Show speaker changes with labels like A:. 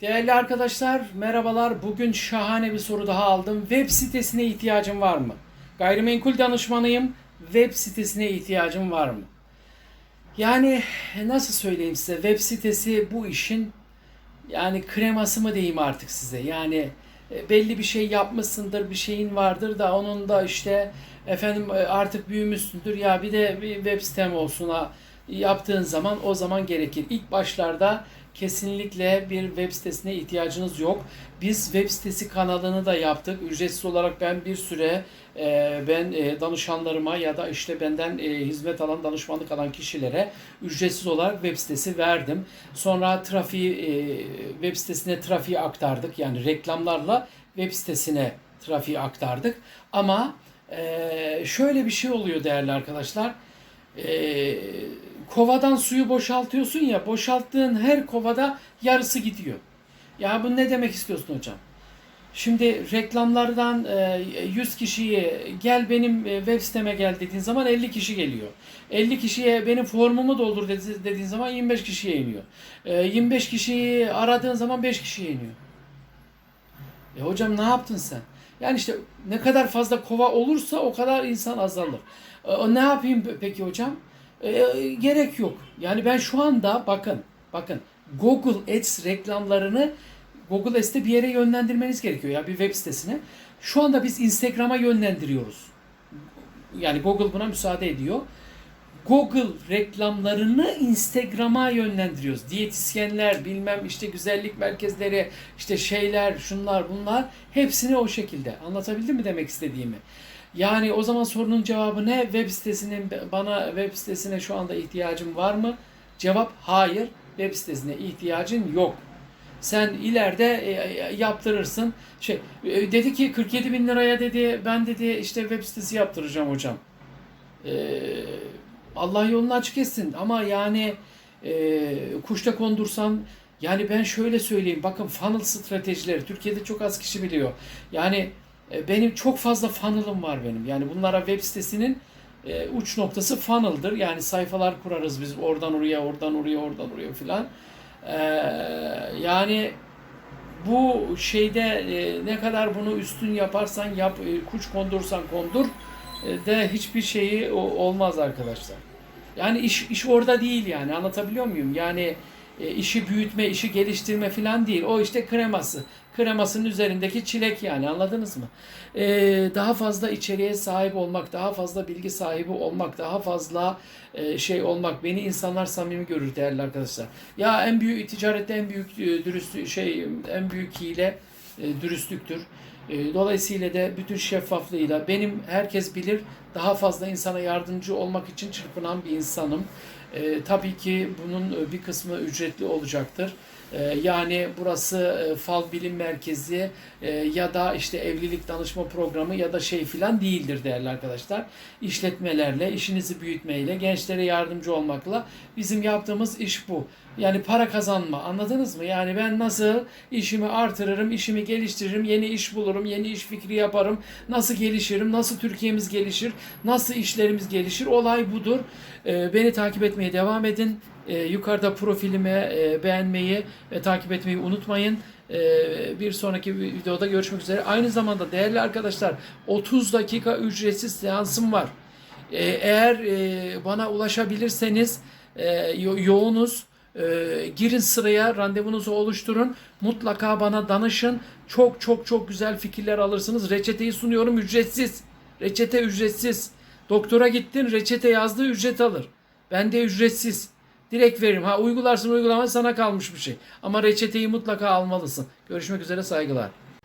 A: Değerli arkadaşlar, merhabalar. Bugün şahane bir soru daha aldım. Web sitesine ihtiyacım var mı? Gayrimenkul danışmanıyım. Web sitesine ihtiyacım var mı? Yani nasıl söyleyeyim size? Web sitesi bu işin yani kreması mı diyeyim artık size? Yani e, belli bir şey yapmışsındır, bir şeyin vardır da onun da işte efendim e, artık büyümüşsündür. Ya bir de bir web sitem olsun ha yaptığın zaman o zaman gerekir. İlk başlarda kesinlikle bir web sitesine ihtiyacınız yok. Biz web sitesi kanalını da yaptık. Ücretsiz olarak ben bir süre e, ben e, danışanlarıma ya da işte benden e, hizmet alan danışmanlık alan kişilere ücretsiz olarak web sitesi verdim. Sonra trafiği e, web sitesine trafiği aktardık. Yani reklamlarla web sitesine trafiği aktardık. Ama e, şöyle bir şey oluyor değerli arkadaşlar. E, kovadan suyu boşaltıyorsun ya boşalttığın her kovada yarısı gidiyor. Ya bu ne demek istiyorsun hocam? Şimdi reklamlardan e, 100 kişiye gel benim e, web siteme gel dediğin zaman 50 kişi geliyor. 50 kişiye benim formumu doldur dedi- dediğin zaman 25 kişiye iniyor. E, 25 kişiyi aradığın zaman 5 kişiye iniyor. E hocam ne yaptın sen? Yani işte ne kadar fazla kova olursa o kadar insan azalır. E, ne yapayım pe- peki hocam? E, gerek yok. Yani ben şu anda bakın bakın Google Ads reklamlarını Google Ads'te bir yere yönlendirmeniz gerekiyor ya bir web sitesine. Şu anda biz Instagram'a yönlendiriyoruz. Yani Google buna müsaade ediyor. Google reklamlarını Instagram'a yönlendiriyoruz. Diyetisyenler, bilmem işte güzellik merkezleri, işte şeyler, şunlar bunlar hepsini o şekilde. Anlatabildim mi demek istediğimi? Yani o zaman sorunun cevabı ne? Web sitesinin bana web sitesine şu anda ihtiyacım var mı? Cevap hayır. Web sitesine ihtiyacın yok. Sen ileride e, e, yaptırırsın. Şey e, dedi ki 47 bin liraya dedi ben dedi işte web sitesi yaptıracağım hocam. Allah yolunu açık etsin ama yani kuşta kondursan yani ben şöyle söyleyeyim bakın funnel stratejileri Türkiye'de çok az kişi biliyor. Yani benim çok fazla funnel'ım var benim. Yani bunlara web sitesinin e, uç noktası funnel'dır. Yani sayfalar kurarız biz oradan oraya, oradan oraya, oradan oraya filan. Ee, yani bu şeyde e, ne kadar bunu üstün yaparsan yap, e, kuş kondursan kondur e, de hiçbir şeyi olmaz arkadaşlar. Yani iş iş orada değil yani anlatabiliyor muyum? Yani e, işi büyütme, işi geliştirme falan değil. O işte kreması. Kremasının üzerindeki çilek yani anladınız mı? E, daha fazla içeriğe sahip olmak, daha fazla bilgi sahibi olmak, daha fazla e, şey olmak beni insanlar samimi görür değerli arkadaşlar. Ya en büyük ticarette en büyük e, dürüst şey en büyük hile e, dürüstlüktür. E, Dolayısıyla da bütün şeffaflığıyla benim herkes bilir daha fazla insana yardımcı olmak için çırpınan bir insanım. E, tabii ki bunun e, bir kısmı ücretli olacaktır. E, yani burası e, fal bilim merkezi e, ya da işte evlilik danışma programı ya da şey filan değildir değerli arkadaşlar. İşletmelerle, işinizi büyütmeyle, gençlere yardımcı olmakla bizim yaptığımız iş bu. Yani para kazanma anladınız mı? Yani ben nasıl işimi artırırım, işimi geliştiririm, yeni iş bulurum, yeni iş fikri yaparım, nasıl gelişirim, nasıl Türkiye'miz gelişir, nasıl işlerimiz gelişir olay budur. Ee, beni takip etmeye devam edin. Ee, yukarıda profilime e, beğenmeyi ve takip etmeyi unutmayın. Ee, bir sonraki videoda görüşmek üzere. Aynı zamanda değerli arkadaşlar 30 dakika ücretsiz seansım var. Eğer e, bana ulaşabilirseniz e, yo- yoğunuz. Girin sıraya, randevunuzu oluşturun. Mutlaka bana danışın. Çok çok çok güzel fikirler alırsınız. Reçeteyi sunuyorum ücretsiz. Reçete ücretsiz. Doktora gittin, reçete yazdığı ücret alır. Ben de ücretsiz. Direkt veririm. Ha uygularsın uygulamaz sana kalmış bir şey. Ama reçeteyi mutlaka almalısın. Görüşmek üzere saygılar.